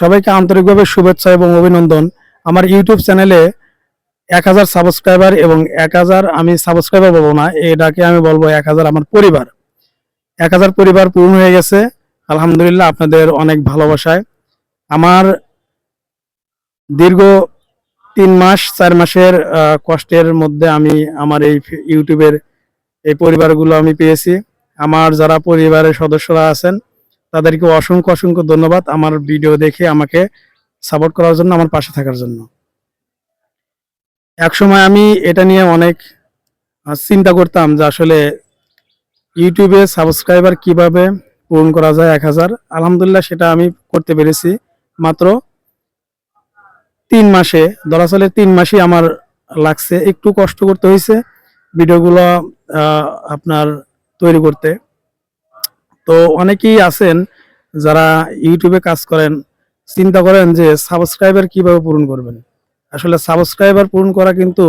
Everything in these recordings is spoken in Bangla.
সবাইকে আন্তরিকভাবে শুভেচ্ছা এবং অভিনন্দন। আমার ইউটিউব চ্যানেলে এক হাজার সাবস্ক্রাইবার এবং এক হাজার আমি সাবস্ক্রাইবার বলব না, এটাকে আমি বলব এক হাজার আমার পরিবার। এক হাজার পরিবার পূর্ণ হয়ে গেছে। আলহামদুলিল্লাহ আপনাদের অনেক ভালোবাসায়। আমার দীর্ঘ তিন মাস, চার মাসের কষ্টের মধ্যে আমি আমার এই ইউটিউবের এই পরিবারগুলো আমি পেয়েছি। আমার যারা পরিবারের সদস্যরা আছেন তাদেরকে অসংখ্য অসংখ্য ধন্যবাদ আমার ভিডিও দেখে আমাকে সাপোর্ট করার জন্য, আমার পাশে থাকার জন্য। এক সময় আমি এটা নিয়ে অনেক চিন্তা করতাম যে আসলে ইউটিউবে সাবস্ক্রাইবার কীভাবে পূরণ করা যায় এক হাজার। আলহামদুলিল্লাহ সেটা আমি করতে পেরেছি। মাত্র তিন মাসে দরাচলে তিন মাসই আমার লাগছে। একটু কষ্ট করতে হয়েছে ভিডিওগুলো আপনার তৈরি করতে। তো অনেকেই আছেন যারা ইউটিউবে কাজ করেন, চিন্তা করেন যে সাবস্ক্রাইবার কীভাবে পূরণ করবেন। আসলে সাবস্ক্রাইবার পূরণ করা কিন্তু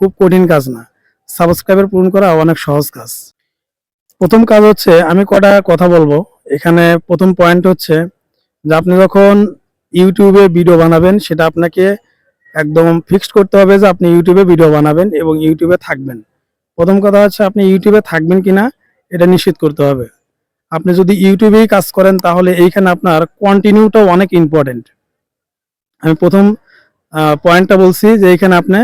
খুব কঠিন কাজ না। সাবস্ক্রাইবার পূরণ করা অনেক সহজ কাজ। প্রথম কাজ হচ্ছে, আমি কটা কথা বলব। এখানে প্রথম পয়েন্ট হচ্ছে যে আপনি যখন ইউটিউবে ভিডিও বানাবেন, সেটা আপনাকে একদম ফিক্সড করতে হবে যে আপনি ইউটিউবে ভিডিও বানাবেন এবং ইউটিউবে থাকবেন। প্রথম কথা হচ্ছে, আপনি ইউটিউবে থাকবেন কিনা, এটা নিশ্চিত করতে হবে। আপনি যদি ইউটিউবেই কাজ করেন, তাহলে এইখানে আপনার কন্টিনিউটাও অনেক ইম্পর্টেন্ট আমি প্রথম পয়েন্টটা বলছি যে এইখানে আপনি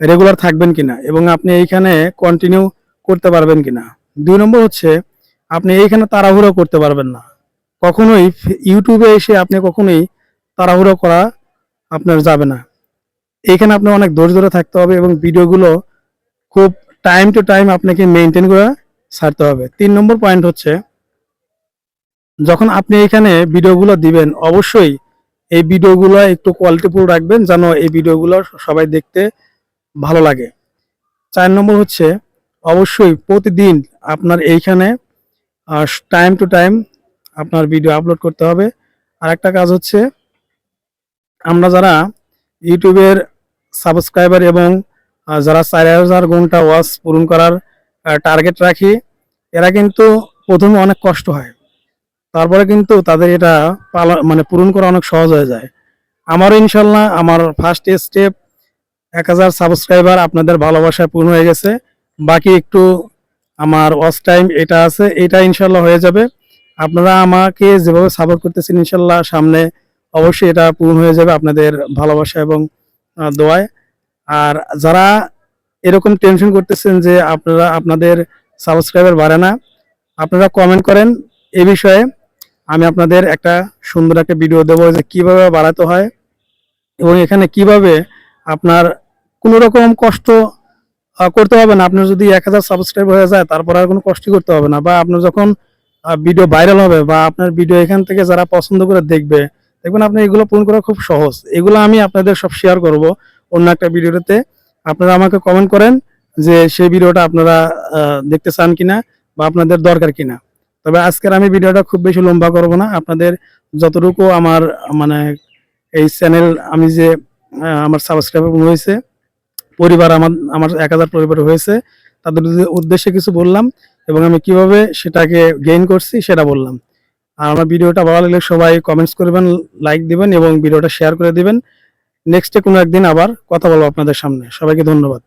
রেগুলার থাকবেন কিনা এবং আপনি এইখানে কন্টিনিউ করতে পারবেন কিনা। দুই নম্বর হচ্ছে, আপনি এইখানে তাড়াহুড়ো করতে পারবেন না। কখনোই ইউটিউবে এসে আপনি কখনোই তাড়াহুড়ো করা আপনার যাবে না। এইখানে আপনি অনেক ধৈর্য ধরে থাকতে হবে এবং ভিডিওগুলো খুব টাইম টু টাইম আপনাকে মেনটেন করে ছাড়তে হবে। তিন নম্বর পয়েন্ট হচ্ছে যখন আপনি এখানে ভিডিওগুলো দিবেন, অবশ্যই এই ভিডিওগুলো একটু কোয়ালিটিফুল রাখবেন যেন এই ভিডিওগুলো সবাই দেখতে ভালো লাগে। চার নম্বর হচ্ছে, অবশ্যই প্রতিদিন আপনার এইখানে টাইম টু টাইম আপনার ভিডিও আপলোড করতে হবে। আর একটা কাজ হচ্ছে, আমরা যারা ইউটিউবের সাবস্ক্রাইবার এবং যারা চার হাজার ঘণ্টা ওয়াচ পূরণ করার টার্গেট রাখি, এরা কিন্তু প্রথমে অনেক কষ্ট হয়। তারপরে কিন্তু তাদের এটা মানে পূরণ করা অনেক সহজ হয়ে যায়। আমারও ইনশাল্লাহ, আমার ফার্স্ট স্টেপ এক হাজার সাবস্ক্রাইবার আপনাদের ভালোবাসায় পূর্ণ হয়ে গেছে। বাকি একটু আমার ওয়াচ টাইম এটা আছে, এটা ইনশাল্লাহ হয়ে যাবে। আপনারা আমাকে যেভাবে সাপোর্ট করতেছেন ইনশাল্লাহ সামনে অবশ্যই এটা পূরণ হয়ে যাবে আপনাদের ভালোবাসা এবং দোয়ায়। আর যারা এরকম টেনশন করতেছেন যে আপনারা, আপনাদের সাবস্ক্রাইবার বাড়ে না, আপনারা কমেন্ট করেন এ বিষয়ে। আমি আপনাদের একটা সুন্দর একটা ভিডিও দেবো যে কীভাবে বাড়াতে হয় এবং এখানে কীভাবে আপনার কোনো রকম কষ্ট করতে হবে না। আপনার যদি এক হাজার সাবস্ক্রাইব হয়ে যায়, তারপর আর কোনো কষ্ট করতে হবে না। বা আপনার যখন ভিডিও ভাইরাল হবে বা আপনার ভিডিও এখান থেকে যারা পছন্দ করে দেখবে, দেখবেন আপনি এগুলো পূরণ করা খুব সহজ। এগুলো আমি আপনাদের সব শেয়ার করব অন্য একটা ভিডিওতে আপনারা আমাকে কমেন্ট করেন যে সেই ভিডিওটা আপনারা দেখতে চান কিনা বা আপনাদের দরকার কিনা। তবে আজকের আমি ভিডিওটা খুব বেশি লম্বা করব না। আপনাদের যতটুকু আমার মানে এই চ্যানেল আমি যে আমার সাবস্ক্রাইবার হয়েছে, পরিবার আমার আমার এক হাজার পরিবার হয়েছে, তাদের উদ্দেশ্যে কিছু বললাম এবং আমি কীভাবে সেটাকে গেইন করছি সেটা বললাম। আর আমার ভিডিওটা ভালো লাগলে সবাই কমেন্টস করবেন লাইক দিবেন এবং ভিডিওটা শেয়ার করে দিবেন। নেক্সটে কোনো একদিন আবার কথা বলব আপনাদের সামনে। সবাইকে ধন্যবাদ।